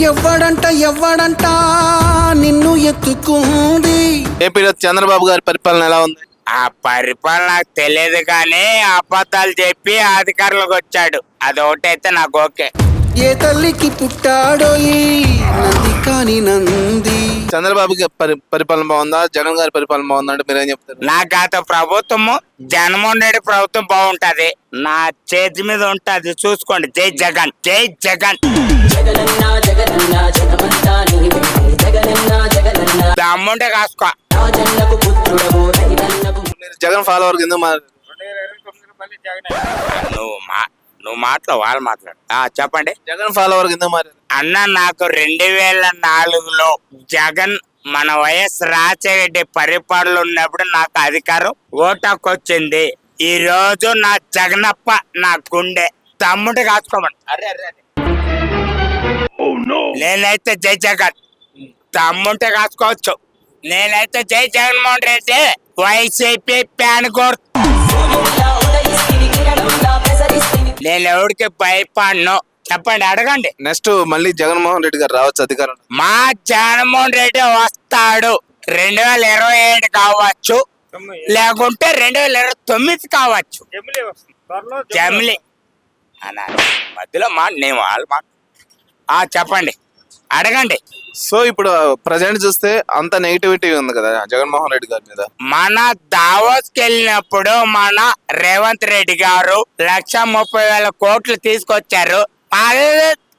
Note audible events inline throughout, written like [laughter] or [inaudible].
ఎవ్వడంట ఎవ్వడంట నిన్ను ఎత్తుకుంది. ఏపీలో చంద్రబాబు గారి పరిపాలన ఎలా ఉంది? ఆ పరిపాలన నాకు తెలియదు కానీ అబద్ధాలు చెప్పి అధికారులకు వచ్చాడు. అది ఒకటైతే నాకు ఓకే. ఏ తల్లికి పుట్టాడో నంది కాని నంది. చంద్రబాబు గారి పరి పరిపాలన బాగుందా? జగన్ గారి పరిపాలన బాగుందా అంటే మీరేం చెప్తారు? నా గత ప్రభుత్వము జగన్మోహన్ రెడ్డి ప్రభుత్వం బాగుంటది. నా చేతి మీద ఉంటది. చూసుకోండి. జై జగన్ జై జగన్. జగనన్న జగనన్న జగమంతా నీవే జగనన్న. జగనన్న దమ్ముంటే కాసుకో. రాజన్నకు పుత్రుడవు రైతన్నకు మీరు జగన్ ఫాలోవర్ కింద మారు నువ్వు మా నువ్వు మాట్లాడు వాళ్ళు మాట్లాడు. ఆ చెప్పండి. జగన్ ఫాలోవర్ కింద మారు అన్న నాకు రెండు వేల నాలుగులో జగన్ మన వైఎస్ రాజశేఖర పరిపాలన ఉన్నప్పుడు నాకు అధికారం ఓటాకు వచ్చింది ఈ రోజు నా జగనప్ప నా గుండె. తమ్ముడు కాసుకోమని. అరే అరే అరే. నేనైతే జై జగన్. తమ్ముంటే కాసుకోవచ్చు నేనైతే జై జగన్మోహన్ రెడ్డి. వైసీపీ ప్యాన్ కోర్ నేను ఎవరికి భయపడను. చెప్పండి అడగండి. నెక్స్ట్ మళ్ళీ జగన్మోహన్ రెడ్డి గారు రావచ్చు అధికారం. మా జగన్మోహన్ రెడ్డి వస్తాడు. రెండు వేల ఇరవై ఏడు కావచ్చు. లేకుంటే రెండు వేల ఇరవై తొమ్మిది కావచ్చు. జమిలి అన్నారు మధ్యలో మా నేను వాళ్ళు మా ఆ, చెప్పండి. అడగండి. సో ఇప్పుడు ప్రజెంట్ చూస్తే అంత నెగిటివిటీ ఉంది కదా జగన్మోహన్ రెడ్డి గారి మీద. మన దావోస్కి వెళ్ళినప్పుడు మన రేవంత్ రెడ్డి గారు లక్ష ముప్పై వేల కోట్లు తీసుకొచ్చారు. అదే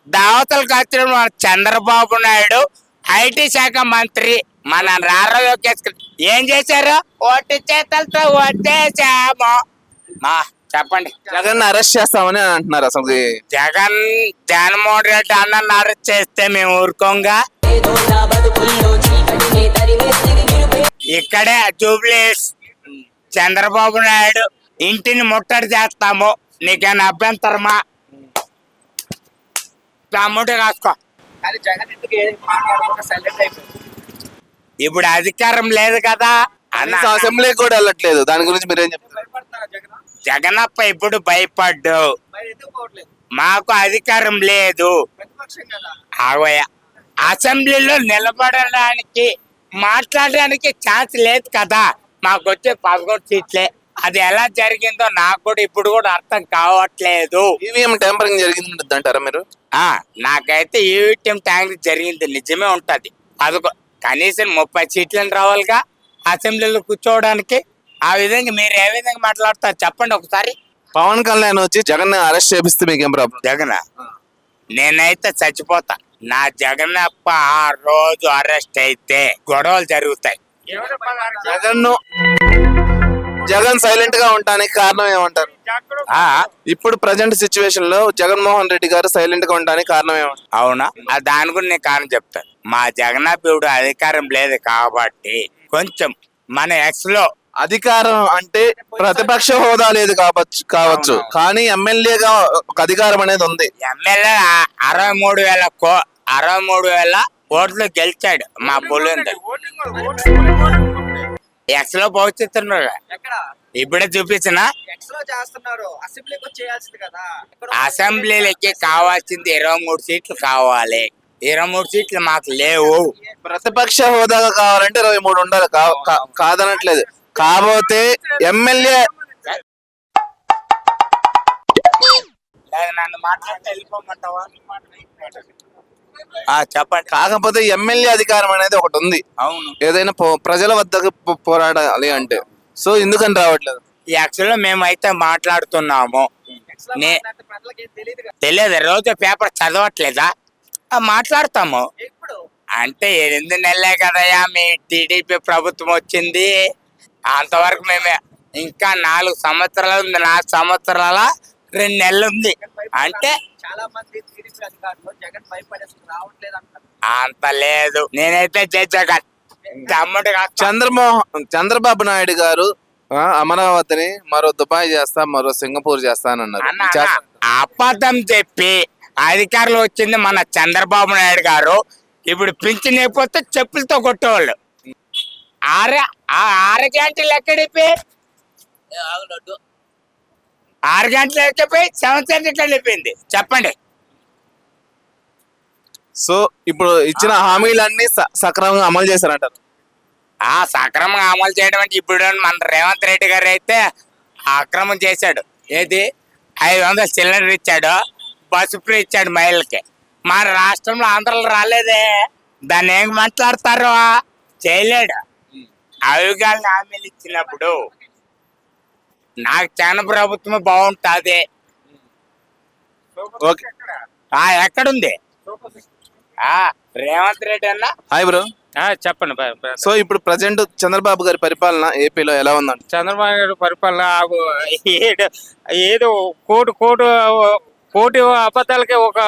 దావతలకు వచ్చిన మన చంద్రబాబు నాయుడు ఐటీ శాఖ మంత్రి మన రారా లోకేష్ ఏం చేశారు? ఓటు చేతలతో వచ్చేసాము మా చెప్పండి. జగన్ అరెస్ట్ చేస్తామని అంటున్నారు అసలు. జగన్ జగన్మోహన్ రెడ్డి అన్న అరెస్ట్ చేస్తే మేము ఊరుకోంగా. ఇక్కడే జూబ్లీస్ చంద్రబాబు నాయుడు ఇంటిని ముట్టడి చేస్తాము. నీకేమైనా అభ్యంతరమా? తమ్ముడు కాసుకో ఇప్పుడు అధికారం లేదు కదా. అసెంబ్లీకి కూడా వెళ్ళట్లేదు. దాని గురించి మీరేం చెప్తారు? జగనప్ప ఇప్పుడు భయపడ్డు? మాకు అధికారం లేదు. అసెంబ్లీలో నిలబడడానికి మాట్లాడడానికి ఛాన్స్ లేదు కదా. మాకు వచ్చే పదకొండు సీట్లే. అది ఎలా జరిగిందో నాకు కూడా ఇప్పుడు కూడా అర్థం కావట్లేదు. ఈవీఎం ట్యాంపరింగ్ జరిగింది అంటారా మీరు? ఆ నాకైతే ఈవీటీఎం ట్యాంక్ జరిగింది. నిజమే ఉంటది. పదకొ కనీసం ముప్పై సీట్లను రావాలిగా అసెంబ్లీలో కూర్చోవడానికి. ఆ విధంగా మీరు ఏ విధంగా మాట్లాడతారు చెప్పండి ఒకసారి. పవన్ కళ్యాణ్ వచ్చి జగన్ అరెస్ట్ చేపిస్తే మీకేం ప్రాబ్లం జగన్ నేనైతే చచ్చిపోతా. నా జగన్ అప్ప ఆ రోజు అరెస్ట్ అయితే గొడవలు జరుగుతాయి. జగన్ జగన్ సైలెంట్గా ఉండడానికి కారణం ఏమంటారు? ఆ. ఇప్పుడు ప్రజెంట్ సిచ్యువేషన్లో జగన్మోహన్ రెడ్డి గారు సైలెంట్గా ఉండడానికి కారణం ఏమంటారు? అవునా? దాని గురించి నేను కారణం చెప్తాను. మా జగన్నాథుడు అధికారం లేదు కాబట్టి కొంచెం మన ఎక్స్లో అధికారం అంటే ప్రతిపక్ష హోదా లేదు కావచ్చు. కావచ్చు కానీ ఎమ్మెల్యేగా ఒక అధికారం అనేది ఉంది. ఎమ్మెల్యే అరవై మూడు వేల కో అరవై మూడు వేల ఓట్లు గెలిచాడు మా పులిందర్ ఎక్స్లో పోస్తున్నారు ఇప్పుడే చూపించిన. అసెంబ్లీలకి కావాల్సింది ఇరవై మూడు సీట్లు కావాలి. ఇరవై మూడు సీట్లు మాకు లేవు. ప్రతిపక్ష హోదా కావాలంటే ఇరవై మూడు ఉండాలి. కాదనట్లేదు. కాకపోతే ఎమ్మెల్యే చెప్పండి. కాకపోతే ఎమ్మెల్యే అధికారం అనేది ఒకటి ఉంది. అవును. ఏదైనా పో- ప్రజల వద్దకు పోరాడాలి అంటే. సో ఎందుకని రావట్లేదు? యాక్చువల్గా మేమైతే మాట్లాడుతున్నాము. నే- తెలియదు రోజు పేపర్ చదవట్లేదా? ఆ, మాట్లాడతాము. అంటే ఎనిమిది నెలలే కదయ్యా మీ టీడీపీ ప్రభుత్వం వచ్చింది. అంతవరకు మేమే ఇంకా నాలుగు సంవత్సరాలు ఉంది. నాలుగు సంవత్సరాల రెండు నెలలు ఉంది. అంటే చాలా మంది టీడీపీ అధికారులు జగన్ భయపడేసి రావట్లేదు అంటారు. అంత లేదు. నేనైతే జగన్. తమ్ముడు చంద్రమోహన్ చంద్రబాబు నాయుడు గారు అమరావతిని మరో దుబాయ్ చేస్తా మరో సింగపూర్ చేస్తా అని అన్నారు. అన్న అన్న, చేస్తా- అబద్ధం చెప్పి అధికారులు వచ్చింది మన చంద్రబాబు నాయుడు గారు. ఇప్పుడు పింఛన్ అయిపోతే చెప్పులతో కొట్టేవాళ్ళు. ఆరు ఆ- ఆరు గంటలు ఎక్కడిపి ఆరు గంటలు ఎక్కిపోయి సెవెన్ వెళ్ళిపోయింది చెప్పండి. సో ఇప్పుడు ఇచ్చిన హామీలన్నీ స- సక్రమంగా అమలు చేశారంటారు ఆ సక్రమంగా అమలు చేయడం అంటే ఇప్పుడు మన రేవంత్ రెడ్డి గారు అయితే అక్రమం చేశాడు. ఏది? ఐదు వందల సిలిండర్ ఇచ్చాడు. బస్సు ఫ్రీ ఇచ్చాడు మహిళలకి. మన రాష్ట్రంలో ఆంధ్రలో రాలేదే. దాన్ని ఏం మాట్లాడతారు? చేయలేడు. అవిగాలని హామీలు ఇచ్చినప్పుడు నాకు చాలా ప్రభుత్వం బాగుంటుంది. ఓకే ఆ ఎక్కడుంది? ఆ రేవంత్ రెడ్డి అన్న? Hi bro. ఆ, చెప్పండి సో ఇప్పుడు ప్రజెంట్ చంద్రబాబు గారి పరిపాలన ఏపీలో ఎలా ఉందంట చంద్రబాబు నాయుడు పరిపాలన ఏదో కోటి కోటి కోటి అబద్ధాలకి ఒక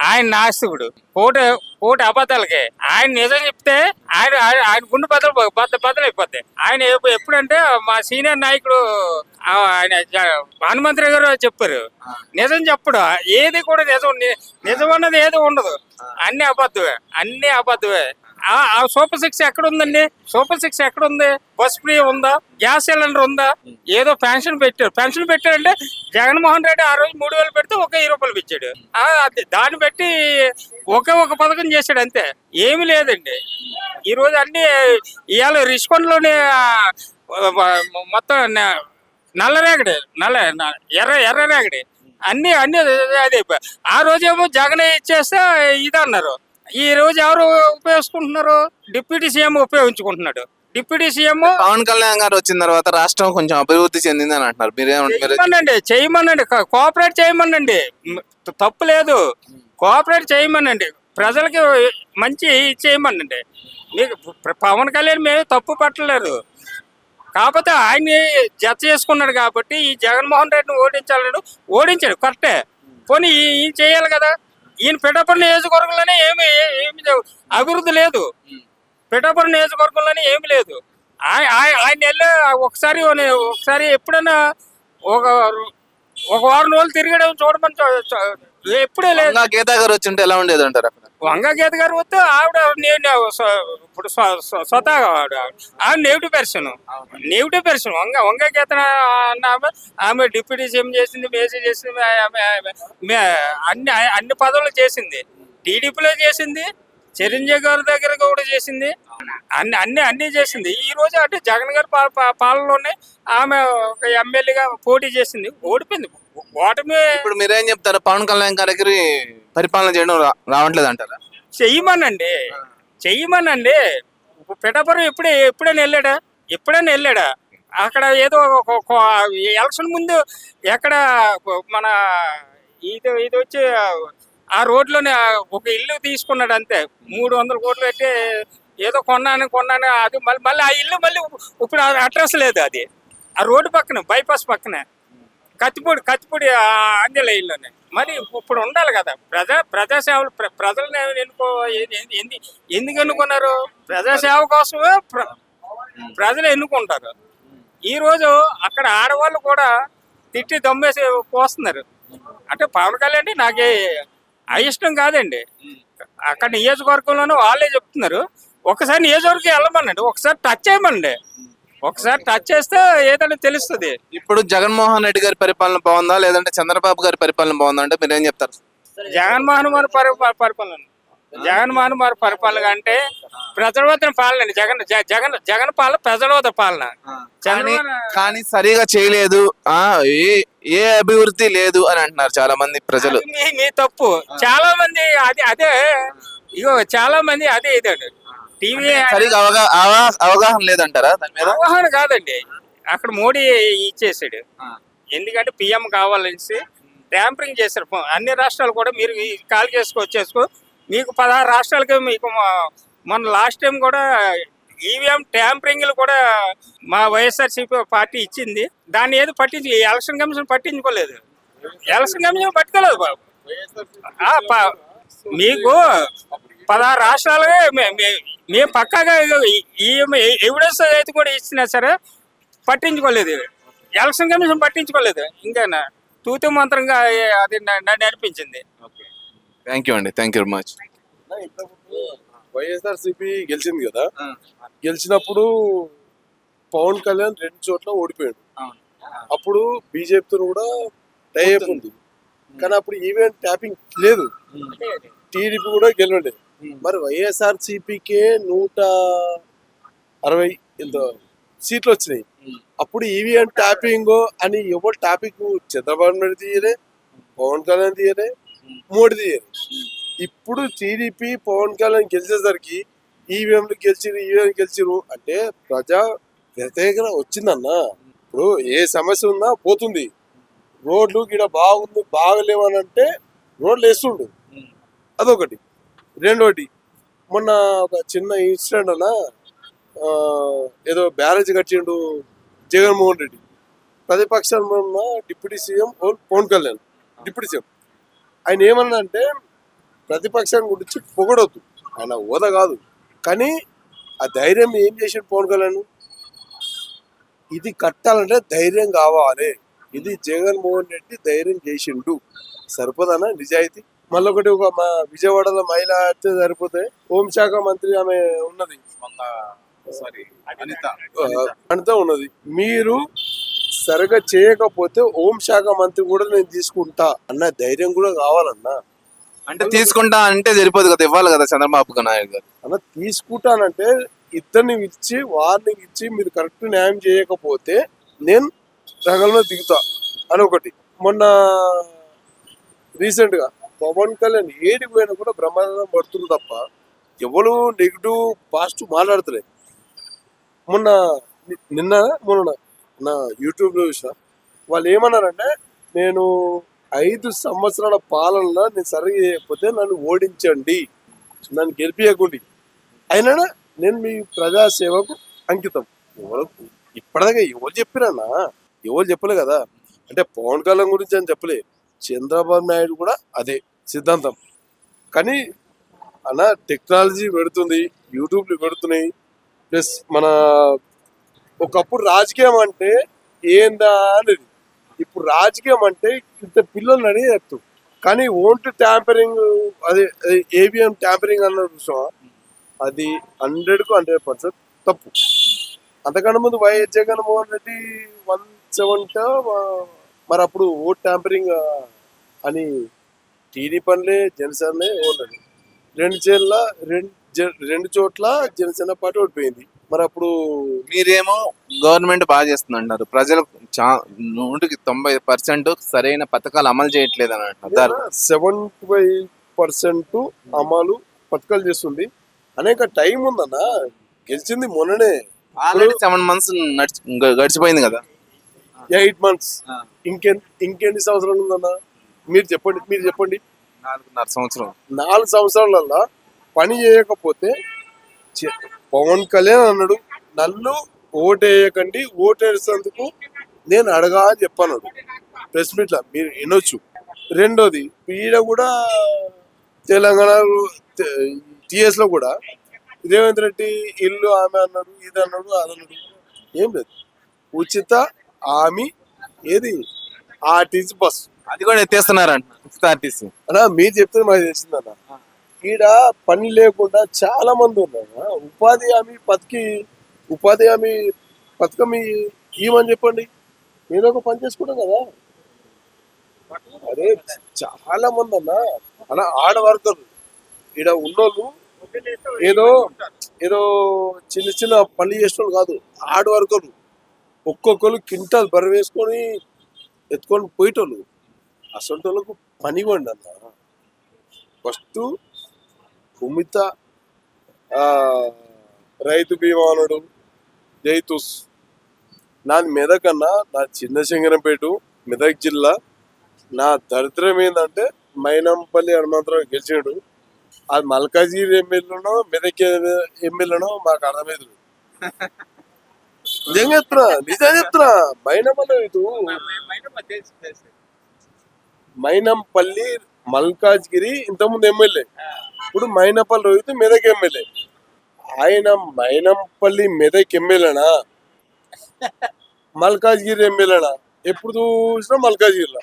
ఆయన నాస్తికుడు కోటి కోటి అబద్ధాలకి. ఆయన నిజం చెప్తే ఆయన ఆయన గుండె బద్దలు బద్ద బద్దలైపోతాయి. ఆయన ఎప్పు- ఎప్పుడంటే మా సీనియర్ నాయకుడు ఆయన హనుమంతరి గారు చెప్పారు. నిజం చెప్పడు. ఏది కూడా నిజం నిజం అన్నది ఏది ఉండదు. అన్ని అబద్ధమే. అన్ని అబద్ధమే. ఆ ఆ సూపర్ సిక్స్ ఎక్కడ ఉందండి సూపర్ సిక్స్ ఎక్కడ ఉంది బస్ ఫ్రీ ఉందా? గ్యాస్ సిలిండర్ ఉందా? ఏదో పెన్షన్ పెట్టారు. పెన్షన్ పెట్టారంటే జగన్మోహన్ రెడ్డి ఆ రోజు మూడు వేలు పెడితే ఒక వెయ్యి రూపాయలు ఇచ్చాడు. ఆ, అది దాన్ని బట్టి ఒకే ఒక పథకం చేశాడు అంతే. ఏమీ లేదండి. ఈ రోజు అన్ని ఇవాళ రిషికొండలోని మొత్తం నల్ల రేగడి నల్ల ఎర్ర ఎర్ర రేగడి. అన్ని అన్ని అదే. ఆ రోజేమో జగన్ ఇచ్చేస్తే ఇదన్నారు. ఈ రోజు ఎవరు ఉపయోగించుకుంటున్నారు డిప్యూటీ సీఎం ఉపయోగించుకుంటున్నాడు. డిప్యూటీ సీఎం పవన్ కళ్యాణ్ గారు వచ్చిన తర్వాత రాష్ట్రం కొంచెం అభివృద్ధి చెందింది అని అంటున్నారు మీరేమంటారు చేయమనండి కోఆపరేట్ చేయమనండి. తప్పు లేదు. కోఆపరేట్ చేయమనండి. ప్రజలకి మంచి చేయమనండి మీకు పవన్ కళ్యాణ్ మేము తప్పు పట్టలేదు. కాకపోతే ఆయన్ని జత చేసుకున్నాడు కాబట్టి ఈ జగన్మోహన్ రెడ్డిని ఓడించాలని ఓడించాడు. కరెక్టే. పోనీ ఈ- చేయాలి కదా. ఈయన పిఠాపురం నియోజకవర్గంలోనే ఏమి ఏమి అభివృద్ధి లేదు. పిఠాపురం నియోజకవర్గంలోనే ఏమి లేదు. ఆయ- ఆయన వెళ్ళే ఒకసారి ఒకసారి ఎప్పుడైనా ఒక ఒక వారం రోజులు తిరగడం చూడమని ఎప్పుడే లేదు. వంగా గీతా గారు వచ్చి ఉంటే ఎలా ఉండేది అంటారు అక్కడ? వంగ గీత గారు వస్తే ఆవిడ నేను ఇప్పుడు స్వ- స్వ- స్వతహాగా ఆవిడ. ఆవిడ negative person negative person Vanga Vanga Geetha అన్న ఆమె ఆమె డిప్యూటీ సీఎం చేసింది మేసీ చేసింది ఆమె- ఆమె- అన్ని అన్ని పదవులు చేసింది. టీడీపీలో చేసింది చిరంజీవి గారి దగ్గర కూడా చేసింది. అన్ని అన్ని అన్ని చేసింది. ఈ రోజు అంటే జగన్ గారి పాలనలోనే ఆమె ఒక ఎమ్మెల్యేగా పోటీ చేసింది. ఓడిపోయింది. ఓటమి ఇప్పుడు మీరేం చెప్తారు? పవన్ కళ్యాణ్ గారికి పరిపాలన చేయడం రా- రావట్లేదు అంటారా చెయ్యమనండి. చెయ్యమనండి. ఇప్పుడు పిఠాపురం ఎప్పుడే ఎప్పుడైనా వెళ్ళాడా? ఎప్పుడైనా వెళ్ళాడా? అక్కడ ఏదో ఒక- ఒక ఎలక్షన్ ముందు ఎక్కడ మన ఇది ఇది వచ్చి ఆ రోడ్లోనే ఒక ఇల్లు తీసుకున్నాడు అంతే. మూడు వందల కోట్లు పెట్టి ఏదో కొన్నాను కొన్నాను అది మళ్ళీ మళ్ళీ ఆ ఇల్లు మళ్ళీ ఇప్పుడు అడ్రస్ లేదు అది. ఆ రోడ్డు పక్కన బైపాస్ పక్కనే. కత్తిపూడి కత్తిపూడి ఆ ఇల్లునే మరి ఇప్పుడు ఉండాలి కదా. ప్రజా ప్రజాసేవలు ప్ర- ఎన్నుకో ఎందుకు ఎన్నుకున్నారు? ప్రజాసేవ కోసమే ప్ర- ప్రజలు ఎన్నుకుంటారు. ఈ రోజు అక్కడ ఆడవాళ్ళు కూడా తిట్టి దమ్మేసి పోస్తున్నారు. అంటే పవన్ కళ్యాణ్ నాకు అయిష్టం కాదండి. అక్కడ నియోజకవర్గంలోనే వాళ్ళే చెప్తున్నారు. ఒకసారి నియోజకవర్గం వెళ్ళమనండి. ఒకసారి టచ్ చేయమండి ఒకసారి టచ్ చేస్తే ఏదైనా తెలుస్తుంది. ఇప్పుడు జగన్మోహన్ రెడ్డి గారి పరిపాలన బాగుందా? లేదంటే చంద్రబాబు గారి పరిపాలన బాగుందా? అంటే మీరేం చెప్తారు? జగన్మోహన్ వారి పరి పరి- పరిపాలన. జగన్మోహన్ వారి పరిపాలన అంటే ప్రజలవతన పాలన అండి. జగన్ జగన్ జగన్ పాలన ప్రజలవత పాలన. కానీ సరిగా చేయలేదు. ఆ ఏ ఏ అభివృద్ధి లేదు అని అంటున్నారు చాలా మంది ప్రజలు మీ తప్పు. చాలా మంది అది అదే ఇగో చాలా మంది అదే ఇదండి. టీవీ సరిగా అవగాహన లేదంటారా దాని మీద? అవగాహన కాదండి. అక్కడ మోడీ ఇచ్చేసాడు. ఎందుకంటే పిఎం కావాలనేసి ట్యాంపరింగ్ చేశారు. అన్ని రాష్ట్రాలు కూడా మీరు కాల్ చేసుకో వచ్చేసుకో. మీకు పదహారు రాష్ట్రాలకి మీకు మా- మొన్న లాస్ట్ టైం కూడా ఈవీఎం ట్యాంపరింగ్లు కూడా మా వైఎస్ఆర్సీపీ పార్టీ ఇచ్చింది. దాన్ని ఏది పట్టించి ఎలక్షన్ కమిషన్ పట్టించుకోలేదు. ఎలక్షన్ కమిషన్ పట్టుకోలేదు బాబు. మీకు పదహారు రాష్ట్రాలే మే- మే- మేము పక్కాగా ఎవిడెన్స్ అయితే కూడా ఇచ్చినా సరే పట్టించుకోలేదు. ఎలక్షన్ కమిషన్ పట్టించుకోలేదు. ఇంకా తూతు మంత్రంగా అది న- నన్ను అనిపించింది థ్యాంక్ యూ అండి. Thank you very much YSR CP గెలిచింది కదా? గెలిచినప్పుడు పవన్ కళ్యాణ్ రెండు చోట్ల ఓడిపోయాడు. అప్పుడు బీజేపీతో కూడా టైఅప్ ఉంది. కానీ అప్పుడు ఈవెంట్ ట్యాపింగ్ లేదు. టీడీపీ కూడా గెలవండి. మరి వైఎస్ఆర్ సిపికే నూట అరవై ఎంతో సీట్లు వచ్చినాయి. అప్పుడు ఈవీఎం ట్యాపింగ్ అని ఎవరు టాపిక్ చంద్రబాబు నాయుడు తీయలే పవన్ కళ్యాణ్ తీయలే మోడీ తీయలే. ఇప్పుడు టీడీపీ పవన్ కళ్యాణ్ గెలిచేసరికి ఈవీఎంలు గెలిచిరు ఈవీఎం గెలిచిరు అంటే ప్రజా వ్యతిరేకత వచ్చిందన్న. ఇప్పుడు ఏ సమస్య ఉన్నా పోతుంది. రోడ్లు గిడ బాగుంది బాగలేవని అంటే రోడ్లు వేస్తుండు. అదొకటి. రెండోటి మొన్న ఒక చిన్న ఇన్సిడెంట్ అన్న ఏదో బ్యారేజ్ కట్టిండు జగన్మోహన్ రెడ్డి. ప్రతిపక్షంలో ఉన్న deputy CM Pavan Kalyan deputy CM. ఆయన ఏమన్నా అంటే ప్రతిపక్షం గురించి పొగడొద్దు. ఆయన ఓద కాదు. కానీ ఆ ధైర్యం ఏం చేసిండు పవన్ కళ్యాణ్? ఇది కట్టాలంటే ధైర్యం కావాలి. ఇది జగన్మోహన్ రెడ్డి ధైర్యం చేసిండు. సరిపోదనా నిజాయితీ? మళ్ళీ ఒకటి ఒక మా విజయవాడలో మహిళ అయితే సరిపోతే హోంశాఖ మంత్రి ఆమె ఉన్నది. సారీ అనిత. ఉన్నది. మీరు సరిగా చేయకపోతే హోంశాఖ మంత్రి కూడా నేను తీసుకుంటా. అన్న ధైర్యం కూడా కావాలన్నా. అంటే తీసుకుంటా అంటే సరిపోదు కదా ఇవ్వాలి కదా చంద్రబాబు నాయుడు గారు. అన్న తీసుకుంటానంటే ఇద్దరిని ఇచ్చి వార్నింగ్ ఇచ్చి మీరు కరెక్ట్ న్యాయం చేయకపోతే నేను రంగంలో దిగుతా. అని ఒకటి. మొన్న రీసెంట్గా పవన్ కళ్యాణ్ ఏడికి పోయినా కూడా బ్రహ్మాండం పడుతుంది తప్ప ఎవరు నెగిటివ్ పాజిటివ్ మాట్లాడతలేదు. మొన్న నిన్న మొన్న నా యూట్యూబ్లో చూసిన వాళ్ళు ఏమన్నారంటే నేను ఐదు సంవత్సరాల పాలనలో నేను సరిగ్గా చేయకపోతే నన్ను ఓడించండి. నన్ను గెలిపియకండి. అయినా నేను మీ ప్రజాసేవకు అంకితం. ఎవరు ఇప్పటిదాకా ఎవరు చెప్పిరన్నా? ఎవరు చెప్పలే కదా? అంటే పవన్ కళ్యాణ్ గురించి అని చెప్పలే. చంద్రబాబు నాయుడు కూడా అదే. సిద్ధాంతం. కానీ అన్న టెక్నాలజీ పెడుతుంది యూట్యూబ్లు పెడుతున్నాయి ప్లస్ మన ఒకప్పుడు రాజకీయం అంటే ఏందా అనేది. ఇప్పుడు రాజకీయం అంటే ఇంత పిల్లలు అని చెప్తాం. కానీ ఓంట్ ట్యాంపరింగ్ అదే ఏబిఎం ట్యాంపరింగ్ అన్న చూసావా అది హండ్రెడ్కు హండ్రెడ్ పర్సెంట్ తప్పు. అంతకన్నా ముందు YS Jaganmohan Reddy one seventy మరి అప్పుడు ఓట్ ట్యాంపరింగ్ అని టీడీ పనులే జనసేనలే ఓన్లది రెండు చేర్ల రెండు రెండు చోట్ల జనసేన పార్టీ ఓడిపోయింది. మరి అప్పుడు మీరేమో గవర్నమెంట్ బాగా చేస్తుంది అంటారు ప్రజలు చా నూటికి తొంభై పర్సెంట్ సరైన పథకాలు అమలు చేయట్లేదు అని అంటారు సెవెంటీ ఫైవ్ పర్సెంట్ అమలు పథకాలు చేస్తుంది. అనేక టైం ఉందన్న. గెలిచింది మొన్ననే. ఆల్రెడీ సెవెన్ మంత్స్ గడిచిపోయింది కదా. Eight months. ఇంకెన్ ఇంకెన్ని సంవత్సరాలు ఉందన్న? మీరు చెప్పండి మీరు చెప్పండి. నాలుగున్నర సంవత్సరం. నాలుగు సంవత్సరాలల్లా పని చేయకపోతే పవన్ కళ్యాణ్ అన్నాడు నన్ను ఓటేయకండి ఓటేసేందుకు నేను అడగా అని చెప్పాను ప్రెస్ మీట్ లా మీరు వినొచ్చు. రెండోది ఈడ కూడా తెలంగాణ టిఎస్లో కూడా రేవంత్ రెడ్డి ఇల్లు ఆమె అన్నాడు ఇది అన్నాడు అది అన్నాడు. ఏం లేదు. ఉచిత హామీ ఏది? ఆర్టీసీ బస్సు. అది కూడా ఎత్తేస్తున్నారంట ఫిఫ్త్ ఆర్టీసీ. అన్నా మీరు చెప్తే మాకు తెలిసిందన్న. ఈడ పని లేకుండా చాలా మంది ఉన్నారు. ఉపాధి హామీ పథకి ఉపాధి హామీ పథకం ఇవ్వమని చెప్పండి. నేను ఒక పని చేసుకుంటాం కదా. అరే చాలా మంది అన్న. అన్న ఆడవర్కర్లు ఈడ ఉన్నోళ్ళు ఏదో ఏదో చిన్న చిన్న పని చేసిన కాదు. ఆడ వర్కర్లు ఒక్కొక్కరు కింటాల్ బరి వేసుకొని ఎత్తుకొని పోయేటోళ్ళు. అసలు వాళ్ళకు పని ఇవ్వండి అన్న. ఫస్ట్ భూమిత ఆ, రైతు బీమా అనుడు జైతుస్ నాది మెదక్ అన్న నా చిన్న శంకరంపేట మెదక్ జిల్లా. నా దరిద్రం ఏంటంటే మైనంపల్లి హనుమంతరావు గెలిచాడు. అది మల్కాజీరి ఎమ్మెల్యేనో మెదక్ ఎమ్మెల్యేనో మాకు అర్థమైంది [laughs] నిజంగా చెప్తున్నా నిజంగా చెప్తున్నా మైనంపల్లి మైనంపల్లి మల్కాజ్గిరి ఇంతకుముందు ఎమ్మెల్యే. ఇప్పుడు మైనపల్లి రోహిత్ మెదక్ ఎమ్మెల్యే. ఆయన మైనంపల్లి మెదక్ ఎమ్మెల్యేనా? మల్కాజ్గిరి ఎమ్మెల్యేనా? ఎప్పుడు చూసినా మల్కాజ్గిరిలో.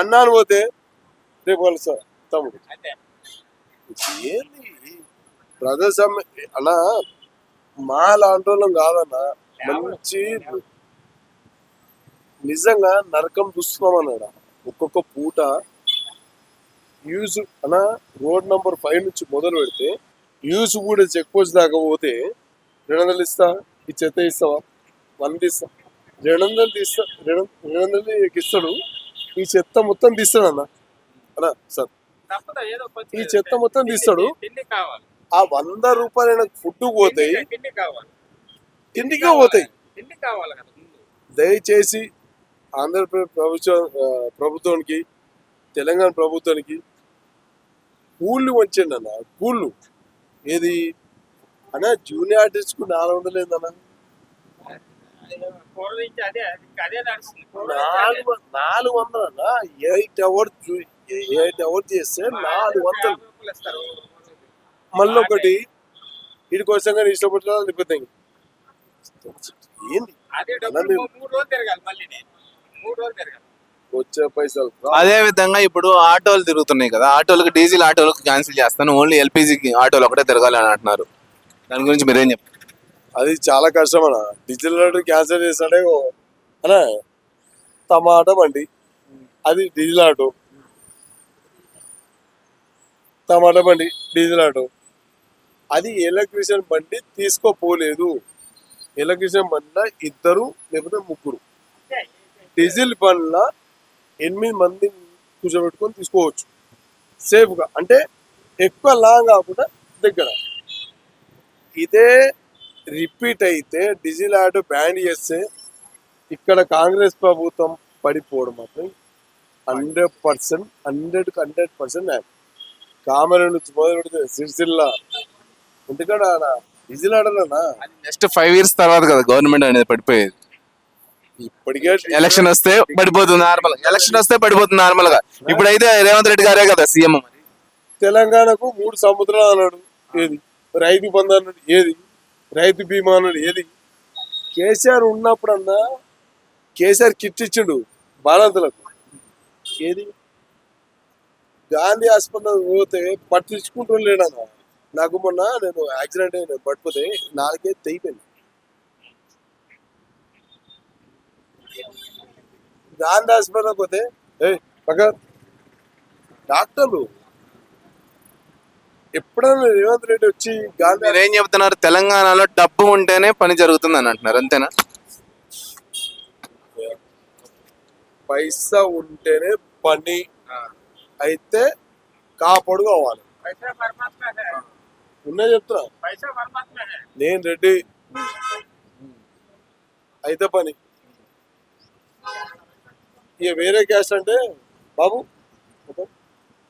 అన్నాను పోతే రేపు కలుస్తా తమ్ముడు. ఏంది? ప్రజాస్వామ్య అన్నా మా లాంటి కాదన్నా మంచి నిజంగా నరకం చూస్తున్నాం అన్నాడు. ఒక్కొక్క పూట యూస్ అన్న రోడ్ నంబర్ ఫైవ్ నుంచి మొదలు పెడితే యూస్ కూడా చెక్ పోస్ట్ దాకా పోతే రెండు వందలు ఇస్తా ఈ చెత్త ఇస్తావా? వంద ఇస్తా. రెండు వందలు తీస్తా రెండు రెండు వందలు ఇస్తాడు. ఈ చెత్త మొత్తం తీస్తాడు అన్న. అన్న సార్. ఈ చెత్త మొత్తం తీస్తాడు. ఆ వంద రూపాయల ఫుడ్ పోతాయి. తిండికే పోతాయి. దయచేసి ఆంధ్రప్రదేశ్ ప్రభుత్వ ప్రభుత్వానికి తెలంగాణ ప్రభుత్వానికి కూళ్ళు వంచండి అన్న కూళ్ళు. ఏది? అన్న జూనియర్ ఆర్టిస్ట్కు నాలుగు వందలు ఏందన్న. నాలుగు నాలుగు వందలు అన్న ఎయిట్ అవర్ ఎయిట్ అవర్ చేస్తే నాలుగు వందలు. మళ్ళీ ఒకటి వీడి కోసం కానీ ఇష్టపడిన నిపుణంగా ఏంది? అదే వచ్చే పైసలు విధంగా ఇప్పుడు ఆటోలు తిరుగుతున్నాయి కదా. ఆటోలకు డీజిల్ ఆటోలకు క్యాన్సిల్ చేస్తాను. ఓన్లీ ఎల్పిజి ఆటోలు ఒకటే తిరగాలి అని అంటున్నారు. దాని గురించి మీరేం చెప్తారు అది చాలా కష్టం అన్న. డిజిటల్ ఆర్డర్ క్యాన్సిల్ చేస్తాడే అన్న టమాటా బండి. అది డీజిల్ ఆటో. టమాటా బండి డీజిల్ ఆటో. అది ఎలక్ట్రీషియన్ బండి తీసుకోపోలేదు. ఎలక్ట్రీషియన్ బండిలో ఇద్దరు లేకపోతే ముగ్గురు. డీజిల్ బండ్ల ఎనిమిది మంది కూర్చోబెట్టుకొని తీసుకోవచ్చు. సేఫ్గా అంటే ఎక్కువ లాంగ్ కాకుండా దగ్గర. ఇదే రిపీట్ అయితే డీజిల్ ఆటో బ్యాన్ చేస్తే ఇక్కడ కాంగ్రెస్ ప్రభుత్వం పడిపోవడం మాత్రం hundred percent hundred hundred percent కామరే నుంచి మొదలు పెడితే సిరిసిల్ల. ఎందుకంటే ఆడ డీజిల్ ఆడాలన్నా నెక్స్ట్ ఫైవ్ ఇయర్స్ తర్వాత కదా గవర్నమెంట్ అనేది పడిపోయేది. ఇప్పటికే ఎలక్షన్ వస్తే పడిపోతుంది నార్మల్ ఎలక్షన్ వస్తే పడిపోతుంది నార్మల్గా. ఇప్పుడైతే రేవంత్ రెడ్డి గారే కదా సీఎం తెలంగాణకు మూడు సముద్రాలు అన్నాడు. ఏది? రైతు బంధు అన్నాడు. ఏది? రైతు బీమా అన్నాడు. ఏది? కేసీఆర్ ఉన్నప్పుడన్నా కేసీఆర్ కిట్ ఇచ్చిండు బాలంతులకు. ఏది? గాంధీ హాస్పిటల్ పోతే పట్టించుకుంటూ లేడన్న. నాకు మొన్న నేను యాక్సిడెంట్ అయిన పడిపోతే నాలుగే తెగిపోయింది. గాంధీ హాస్పిటల్ పోతే ఏ పక్క డాక్టర్లు ఎప్పుడైనా రేవంత్ రెడ్డి వచ్చి గాంధీ మీరేం చెప్తున్నారు? తెలంగాణలో డబ్బు ఉంటేనే పని జరుగుతుంది అని అంటున్నారు అంతేనా? పైసా ఉంటేనే పని. అయితే కాపాడు కావాలి. ఉన్నా చెప్తున్నా. నేను రెడ్డి. అయితే పని. ఇక వేరే క్యాస్ట్ అంటే బాబు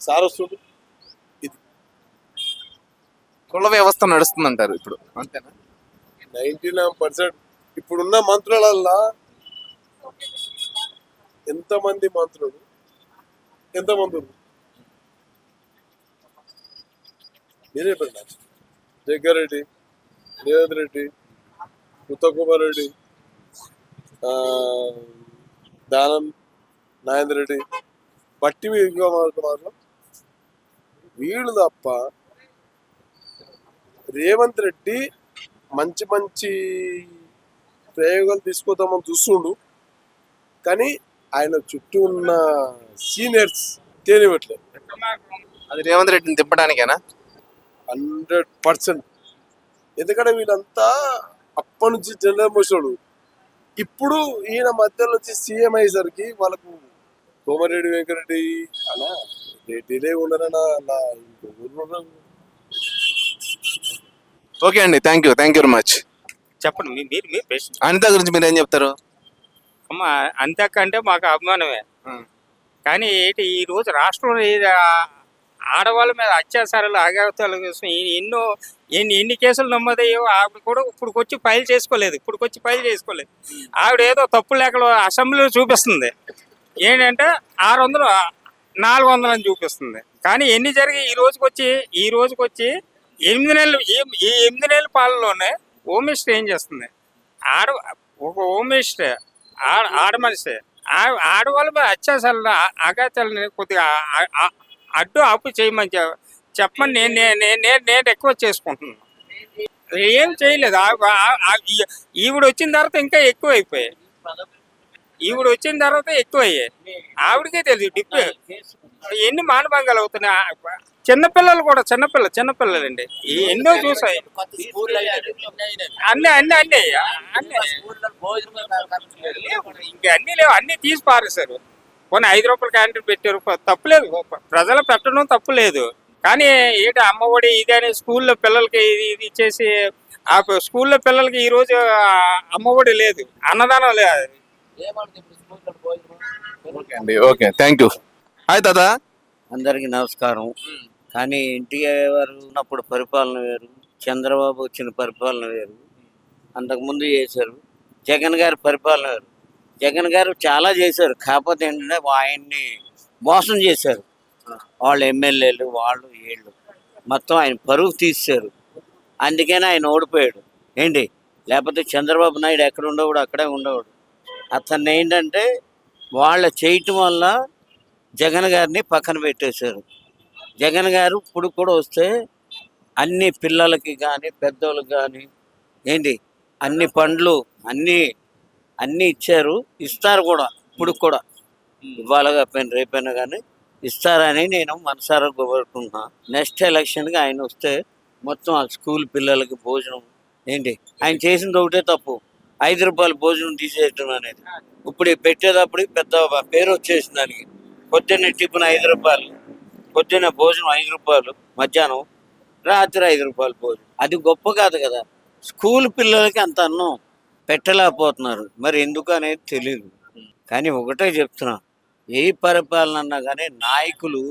సార్ వస్తుంది. ఇది. కుల వ్యవస్థ నడుస్తుంది అంటారు ఇప్పుడు అంతేనా? Ninety nine percent. ఇప్పుడున్న మంత్రులల్లా ఎంతమంది మంత్రులు? ఎంతమంది? చెప్పండి నాకు. జగ్గారెడ్డి రెడ్డి రేవంత్ రెడ్డి ఉత్తమ్ కుమార్ రెడ్డి దానం నాగేంద్ర రెడ్డి. బట్టి మాత్రం. వీళ్ళు తప్ప రేవంత్ రెడ్డి మంచి మంచి ప్రయోగాలు తీసుకొద్దామని చూస్తుండు. కానీ ఆయన చుట్టూ ఉన్న సీనియర్స్ తేనివ్వట్లేదు. అది రేవంత్ రెడ్డిని తిప్పడానికేనా? Hundred percent. ఎందుకంటే వీళ్ళంతా అప్పటి నుంచి జనరల్ మోసోడు ఇప్పుడు ఈయన మధ్యలో వచ్చి సీఎం అయ్యేసరికి వాళ్ళకు కోమరెడ్డి వెంకరెడ్డి అలా డిలే ఉన్నారు. ఓకే అండి thank you thank you very much. చెప్పండి మీ- మీరు మీరు ప్రశ్న అనిత గురించి మీరు ఏం చెప్తారు? అమ్మ అంతకంటే మాకు అభిమానమే. కానీ ఏంటి ఈ రోజు రాష్ట్రంలో ఆ- ఆడవాళ్ళ మీద అత్యాచారాలు అగాతాల కోసం ఈ- ఎన్నో ఎన్ని ఎన్ని కేసులు నమ్మదయ్యో ఆవిడ కూడా ఇప్పుడు వచ్చి ఫైల్ చేసుకోలేదు ఇప్పుడు వచ్చి ఫైల్ చేసుకోలేదు. ఆవిడ ఏదో తప్పు లేఖలు అసెంబ్లీలో చూపిస్తుంది. ఏంటంటే ఆరు వందలు నాలుగు వందలు అని చూపిస్తుంది. కానీ ఎన్ని జరిగి ఈ రోజుకి వచ్చి ఈ రోజుకి వచ్చి ఎనిమిది నెలలు ఈ- ఎనిమిది నెలల పాలనలోనే హోమ్ మినిస్టర్ ఏం చేస్తుంది? ఆడ ఒక హోమ్ మినిస్టర్ ఆడ ఆడ మనిషి. ఆ- ఆడవాళ్ళ మీద అత్యాచారాలు అగాచాలని కొద్దిగా అడ్డు ఆపు చేయమని చెప్పమని నేను నేను నేను నేను- రిక్వెస్ట్ చేసుకుంటున్నాను. ఏం చేయలేదు. ఆ- ఈవిడ వచ్చిన తర్వాత ఇంకా ఎక్కువ అయిపోయాయి ఈవిడ వచ్చిన తర్వాత ఎక్కువ అయ్యాయి ఆవిడకే తెలియదు డిప్ ఎన్ని మానభంగాలు అవుతున్నాయి? చిన్నపిల్లలు కూడా చిన్నపిల్ల చిన్నపిల్లలండి ఎన్నో చూసాయి. అన్ని అన్ని అన్ని అన్ని. లేవు. అన్ని లేవు అన్ని తీసి పారేశారు. కొన్ని ఐదు రూపాయల క్యాంటీన్ పెట్టారు. తప్పులేదు ప్రజలు పెట్టడం తప్పులేదు కానీ ఏంటి అమ్మఒడి ఇది అని స్కూల్లో పిల్లలకి ఇది ఇది ఇచ్చేసి ఆ స్కూల్లో పిల్లలకి ఈ రోజు అమ్మఒడి లేదు. అన్నదానం లేదు. ఓకే అండి ఓకే. Thank you. హాయ్ తాత. అందరికీ నమస్కారం. కానీ ఎన్టీఆర్ ఉన్నప్పుడు పరిపాలన వేరు చంద్రబాబు వచ్చిన పరిపాలన వేరు అంతకుముందు చేశారు. జగన్ గారి పరిపాలన వేరు. జగన్ గారు చాలా చేశారు. కాకపోతే ఏంటంటే ఆయన్ని మోసం చేశారు. వాళ్ళు ఎమ్మెల్యేలు వాళ్ళు వీళ్ళు. మొత్తం ఆయన పరువు తీశారు. అందుకని ఆయన ఓడిపోయాడు. ఏంటి? లేకపోతే చంద్రబాబు నాయుడు ఎక్కడ ఉండేవాడు? అక్కడే ఉండేవాడు. అతన్ని ఏంటంటే వాళ్ళ చేయటం వల్ల జగన్ గారిని పక్కన పెట్టేశారు. జగన్ గారు ఇప్పుడు కూడా వస్తే అన్ని పిల్లలకి కానీ పెద్దోళ్ళకి కానీ ఏంటి అన్ని పండ్లు అన్ని అన్నీ ఇచ్చారు. ఇస్తారు కూడా ఇప్పుడు కూడా. ఇవాళ కాకపోయినా రేపైనా కానీ ఇస్తారని నేను మనసారా కోరుకుంటున్నా. నెక్స్ట్ ఎలక్షన్కి ఆయన వస్తే మొత్తం ఆ స్కూల్ పిల్లలకి భోజనం ఏంటి? ఆయన చేసింది ఒకటే తప్పు. ఐదు రూపాయల భోజనం తీసేయటం అనేది. ఇప్పుడు పెట్టేటప్పుడు పెద్ద పేరు వచ్చేసింది దానికి. పొద్దున్న టిఫిన్ ఐదు రూపాయలు పొద్దున్న భోజనం ఐదు రూపాయలు మధ్యాహ్నం రాత్రి ఐదు రూపాయలు భోజనం. అది గొప్ప కాదు కదా. స్కూల్ పిల్లలకి అంత అన్నం పెట్టలేకపోతున్నారు. మరి ఎందుకు అనేది తెలియదు కానీ ఒకటే చెప్తున్నా ఏ పరిపాలన అన్నా కానీ నాయకులు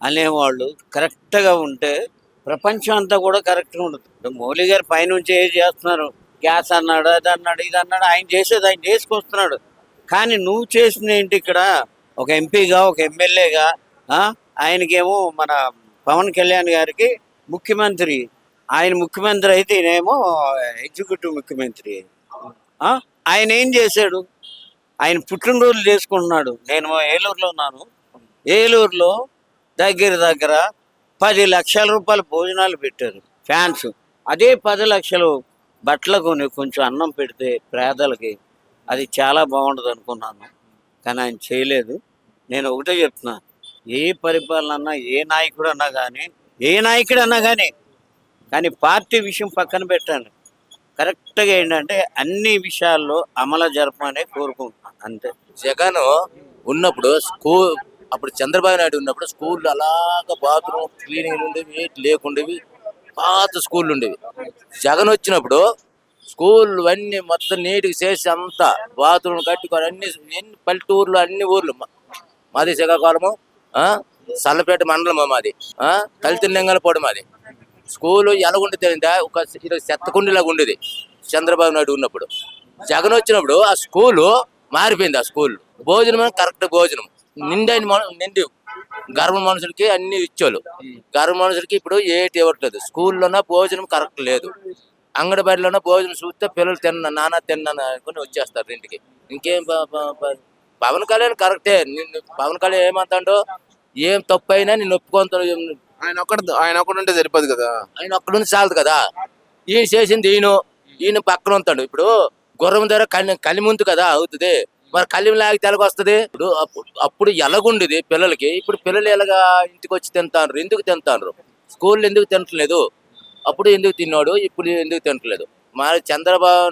అనేవాళ్ళు కరెక్ట్గా ఉంటే ప్రపంచం అంతా కూడా కరెక్ట్గా ఉండదు. మౌలి గారు పైనుంచి ఏం చేస్తున్నారు? గ్యాస్ అన్నాడు అది అన్నాడు ఇది అన్నాడు ఆయన చేసేది ఆయన చేసుకొస్తున్నాడు. కానీ నువ్వు చేసింది ఏంటి ఇక్కడ? ఒక ఎంపీగా ఒక ఎమ్మెల్యేగా ఆయనకేమో మన పవన్ కళ్యాణ్ గారికి ముఖ్యమంత్రి ఆయన ముఖ్యమంత్రి అయితే ఈయనేమో ఎగ్జిక్యూటివ్ ముఖ్యమంత్రి. ఆయన ఏం చేశాడు? ఆయన పుట్టినరోజులు చేసుకుంటున్నాడు. నేను ఏలూరులో ఉన్నాను. ఏలూరులో దగ్గర దగ్గర పది లక్షల రూపాయల భోజనాలు పెట్టారు ఫ్యాన్స్. అదే పది లక్షలు బట్టలు కొని కొంచెం అన్నం పెడితే పేదలకి అది చాలా బాగుండదు అనుకున్నాను. కానీ ఆయన చేయలేదు. నేను ఒకటే చెప్తున్నా ఏ పరిపాలన అన్నా ఏ నాయకుడు అన్నా కానీ ఏ నాయకుడు అన్నా కానీ కానీ పార్టీ విషయం పక్కన పెట్టండి కరెక్ట్గా ఏంటంటే అన్ని విషయాల్లో అమలు జరపమనే కోరుకుంటున్నాను అంతే. జగన్ ఉన్నప్పుడు స్కూల్ అప్పుడు చంద్రబాబు నాయుడు ఉన్నప్పుడు స్కూల్ అలాగ బాత్రూమ్ క్లీనింగ్ ఉండేవి లేకుండేవి పాత స్కూళ్ళు ఉండేవి. జగన్ వచ్చినప్పుడు స్కూల్ అన్ని మొత్తం నీటికి చేసి అంతా బాత్రూమ్ కట్టుకొని అన్ని ఎన్ని పల్లెటూర్లు అన్ని ఊర్లు. మా- మాది శ్రీకాకుళము ఆ, సల్లపేట మండలం మాది ఆ, మాది. స్కూల్ ఎలాగుండి తెలియదా? ఒక చెత్తకుండిలాగా ఉండేది చంద్రబాబు నాయుడు ఉన్నప్పుడు. జగన్ వచ్చినప్పుడు ఆ స్కూలు మారిపోయింది ఆ స్కూల్. భోజనం కరెక్ట్ భోజనం. నిండైన నిండి గర్భ మనుషులకి అన్ని ఇచ్చారు గర్భ మనుషులకి ఇప్పుడు ఏటి ఇవ్వట్లేదు స్కూల్లోన భోజనం కరెక్ట్ లేదు. అంగడిబడిలోన భోజనం చూస్తే పిల్లలు తిన్న నాన్న తిన్నాను అనుకుని వచ్చేస్తారు ఇంటికి. ఇంకేం పవన్ కళ్యాణ్ కరెక్టే. నిన్ను పవన్ కళ్యాణ్ ఏమంటాడో ఏం తప్పు అయినా నేను ఒప్పుకుంటాను ఆయన ఒక్కడ ఆయన ఒక్కడు ఉంటే సరిపోదు కదా. ఆయన ఒక్కడుండి చాలదు కదా. ఈయన చేసింది ఈయన ఈయన పక్కన ఉంటాడు. ఇప్పుడు గుర్రం ధర కలి కలిముందు కదా అవుతుంది. మరి కలిం లాగితే ఎలాగ వస్తుంది? ఇప్పుడు అప్పుడు ఎలాగుండేది పిల్లలకి? ఇప్పుడు పిల్లలు ఎలాగా ఇంటికి వచ్చి తింటారు ఎందుకు తింటారు స్కూల్లో ఎందుకు తినట్లేదు అప్పుడు ఎందుకు తిన్నాడు? ఇప్పుడు ఎందుకు తినట్లేదు మరి చంద్రబాబు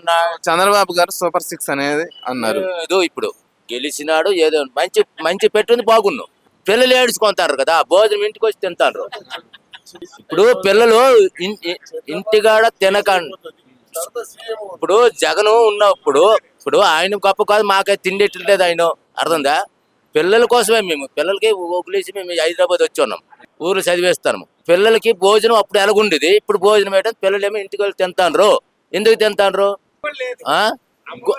చంద్రబాబు గారు సూపర్ సిక్స్ అనేది అన్నారు. ఏదో ఇప్పుడు గెలిచినాడు ఏదో మంచి మంచి పెట్టుంది బాగున్నావు పిల్లలు ఏడుచుకుంటారు కదా భోజనం ఇంటికి వచ్చి తింటారు ఇప్పుడు పిల్లలు ఇంటికాడ తినకండి. ఇప్పుడు జగన్ ఉన్నప్పుడు ఇప్పుడు ఆయన గొప్ప కాదు మాకైతే తిండి ఎట్లేదు ఆయన? అర్థందా? పిల్లల కోసమే మేము. పిల్లలకి వదిలేసి మేము హైదరాబాద్ వచ్చి ఉన్నాం ఊర్లో చదివేస్తాము పిల్లలకి భోజనం అప్పుడు ఎలాగుండేది? ఇప్పుడు భోజనం పెట్టడం పిల్లలు ఏమో ఇంటికి వెళ్ళి తింటాండ్రు ఎందుకు తింటాండ్రు ఆ? గు-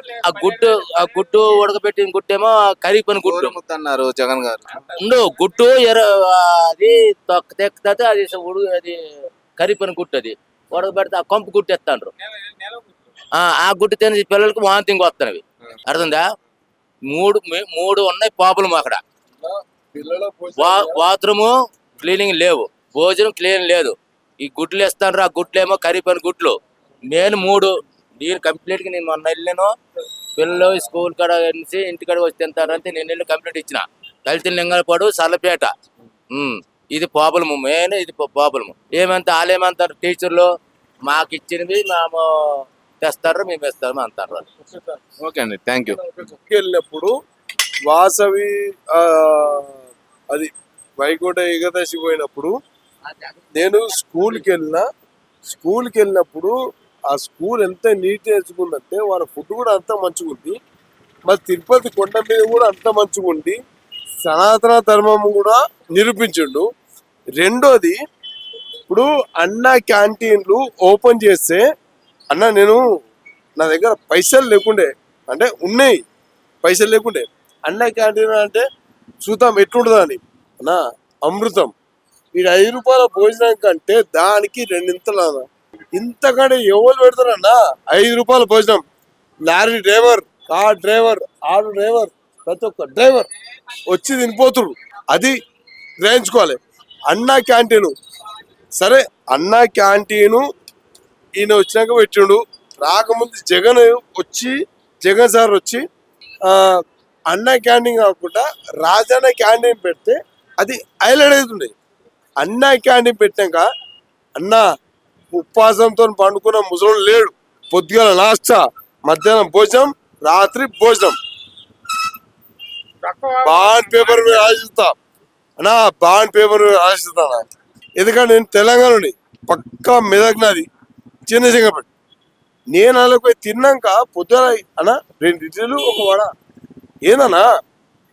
ఆ గుడ్డు ఉడకబెట్టిన గుడ్డు. గోరు ముద్ద అన్నారు జగన్ గారు. ఉండు గుట్టు ఎర్ర అది తొక్క తెక్కితే అది ఉడు అది కర్రీ పని గుట్టు అది. ఉడకబెడితే ఆ కొంపు గుట్టు ఎత్తాండ్రు ఆ ఆ గుడ్డు తిని పిల్లలకి వాంతింగ్ వస్తున్నవి అర్థందా మూడు మూడు ఉన్నాయి పాపులు అక్కడ బాత్రూము క్లీనింగ్ లేవు. భోజనం క్లీన్ లేదు. ఈ గుడ్లు ఇస్తాను ఆ గుడ్లు ఏమో కర్రీ పని గుడ్లు. నేను మూడు నేను కంప్లీట్గా నేను మొన్న వెళ్ళాను. పిల్లలు స్కూల్ కాడ నుంచి ఇంటికాడ వచ్చి తింటారంటే నేను వెళ్ళి కంప్లీట్ ఇచ్చిన. దళిత లింగలపాడు సల్లపేట ఇది ప్రాబ్లము మెయిన్ ఇది ప్రాబ్లము ఏమంటే వాళ్ళేమంటారు టీచర్లు మాకు ఇచ్చినవి మేము తెస్తారు మేము ఇస్తాము అంటారు ఓకే అండి థ్యాంక్ యూ. వెళ్ళినప్పుడు వాసవి అది వైకుంఠ ఏకాదశి పోయినప్పుడు నేను స్కూల్కి వెళ్ళిన స్కూల్కి వెళ్ళినప్పుడు ఆ స్కూల్ ఎంత నీట్ వేసుకుందంటే వాళ్ళ ఫుడ్ కూడా అంత మంచిగా ఉంది. మరి తిరుపతి కొండ మీద కూడా అంత మంచిగా ఉంది. సనాతన ధర్మం కూడా నిరూపించిండు. రెండోది ఇప్పుడు అన్న క్యాంటీన్లు ఓపెన్ చేస్తే అన్న నేను నా దగ్గర పైసలు లేకుండే అంటే ఉన్నాయి పైసలు లేకుండే. అన్న క్యాంటీన్ అంటే చూద్దాం ఎట్లుంటుందా అని. అన్న అమృతం. ఈ ఐదు రూపాయల భోజనం కంటే దానికి రెండింతలు అన్న. ఇంతకంటే ఎవరు పెడతారన్న ఐదు రూపాయల భోజనం. Lorry driver car driver auto driver ప్రతి ఒక్క డ్రైవర్ వచ్చి తినిపోతురు అది గ్రహించుకోవాలి. అన్నా క్యాంటీన్. సరే అన్న క్యాంటీను ఈయన వచ్చినాక పెట్టిండు. రాకముందు జగన్ వచ్చి జగన్ సార్ వచ్చి అన్న క్యాంటీన్ కాకుండా రాజన్న క్యాంటీన్ పెడితే అది హైలైట్ అవుతుండే అన్న క్యాంటీన్ పెట్టాక అన్న ఉపవాసంతో పండుకున్న ముసలోడు లేడు. పొద్దుగల నాస్తా మధ్యాహ్నం భోజనం రాత్రి భోజనం. బాండ్ పేపర్ మీద రాసిస్తా. అన్నా బాండ్ పేపర్ మీద రాసిస్తా ఎందుకంటే నేను తెలంగాణ పక్కా మెదక్ నాది. చిన్న సింగపేట నేను అలా పోయి తిన్నాక పొద్దున అన్న రెండు ఇడ్లీలు ఒక వడ. ఏందన్నా?